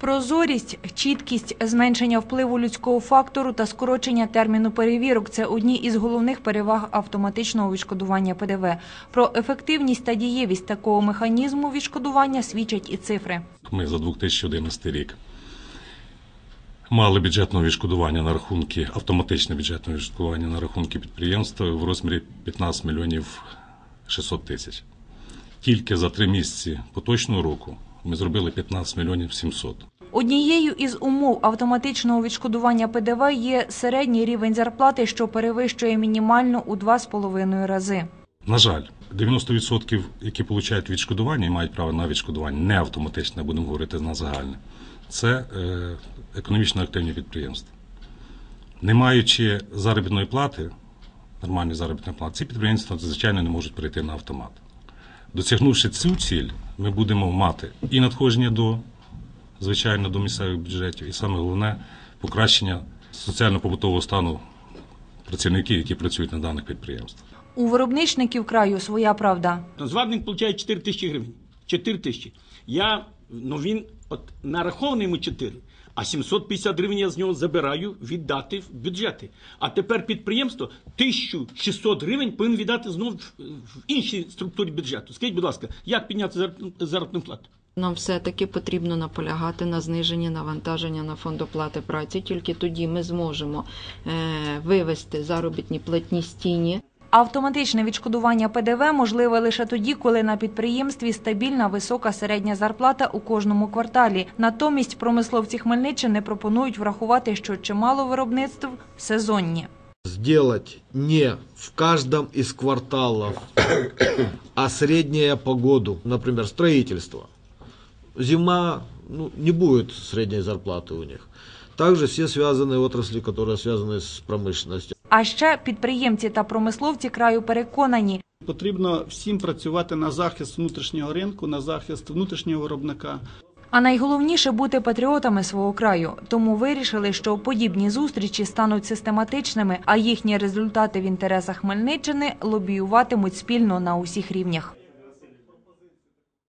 Прозорість, чіткість, зменшення впливу людського фактору та скорочення терміну перевірок це одні із головних переваг автоматичного відшкодування ПДВ. Про ефективність та дієвість такого механізму відшкодування свідчать і цифри. Ми за 2011 рік мали бюджетне відшкодування на рахунки, автоматичне бюджетне відшкодування на рахунки підприємства в розмірі 15 мільйонів 600 тисяч. Тільки за три місяці поточного року ми зробили 15 мільйонів 700. Однією із умов автоматичного відшкодування ПДВ є середній рівень зарплати, що перевищує мінімальну у 2,5 рази. На жаль, 90%, які отримують відшкодування і мають право на відшкодування, не автоматичне, будемо говорити на загальне, це е, економічно активні підприємства. Не маючи заробітної плати, нормальної заробітної плати, ці підприємства, звичайно, не можуть перейти на автомат. Досягнувши цю ціль, ми будемо мати і надходження до, звичайно, до місцевих бюджетів, і саме головне покращення соціально-побутового стану працівників, які працюють на даних підприємствах. У виробничників краю своя правда. Зварник отримує 4 тисячі гривень. 4 тисячі. Я, ну він от нарахований йому 4, а 750 гривень я з нього забираю віддати в бюджети. А тепер підприємство 1600 гривень повинен віддати знову в, іншій структурі бюджету. Скажіть, будь ласка, як підняти заробітну плату? Нам все-таки потрібно наполягати на зниженні навантаження на фонд оплати праці. Тільки тоді ми зможемо е, вивести заробітні платні з тіні. Автоматичне відшкодування ПДВ можливе лише тоді, коли на підприємстві стабільна висока середня зарплата у кожному кварталі. Натомість промисловці Хмельниччини пропонують врахувати, що чимало виробництв сезонні. сделать не в каждом из кварталов, а средняя по году, например, строительство. Зима, ну, не будет средней зарплаты у них. Также все связанные отрасли, которые связаны с промышленностью. А ще підприємці та промисловці краю переконані, Потрібно всім працювати на захист внутрішнього ринку, на захист внутрішнього виробника. А найголовніше бути патріотами свого краю. Тому вирішили, що подібні зустрічі стануть систематичними, а їхні результати в інтересах Хмельниччини лобіюватимуть спільно на усіх рівнях.